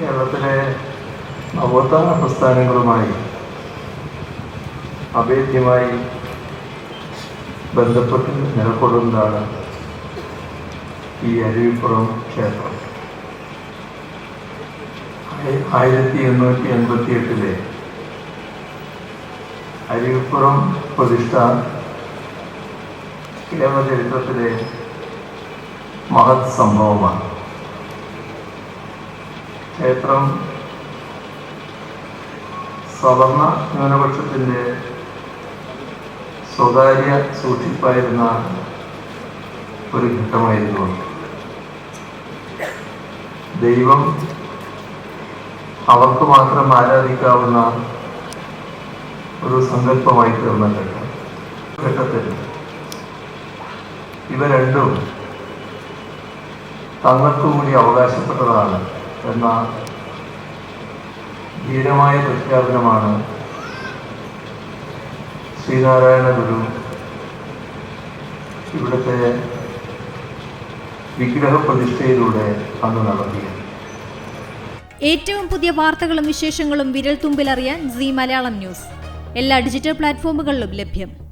കേരളത്തിലെ നവോത്ഥാന പ്രസ്ഥാനങ്ങളുമായി അഭേദ്യമായി ബന്ധപ്പെട്ട് നിലകൊള്ളുന്നതാണ് ഈ അരുവിപ്പുറം ക്ഷേത്രം. ആയി- ആയിരത്തി എണ്ണൂറ്റി എൺപത്തി എട്ടിലെ അരുവിപ്പുറം പ്രതിഷ്ഠ കേരള ചരിത്രത്തിലെ മഹത് സംഭവമാണ്. ക്ഷേത്രം. സവർണ ന്യൂനപക്ഷത്തിന്റെ സ്വകാര്യ സൂക്ഷിപ്പായിരുന്ന ഒരു ഘട്ടമായിരുന്നു ദൈവം അവർക്ക് മാത്രം ആരാധിക്കാവുന്ന ഒരു സങ്കല്പമായി തീർന്ന ഘട്ടം. ഘട്ടത്തിൽ ഇവ രണ്ടും തങ്ങൾക്ക് കൂടി അവകാശപ്പെട്ടതാണ്. എന്ന ധീരമായ പ്രഖ്യാപനമാണ് ശ്രീനാരായണ ഗുരു ഇവിടുത്തെ വിഗ്രഹ പ്രതിഷ്ഠയിലൂടെ അന്ന് നടത്തിയത്. ഏറ്റവും പുതിയ വാർത്തകളും വിശേഷങ്ങളും വിരൽ തുമ്പിലറിയാൻ സി മലയാളം ന്യൂസ്. എല്ലാ ഡിജിറ്റൽ പ്ലാറ്റ്ഫോമുകളിലും ലഭ്യം.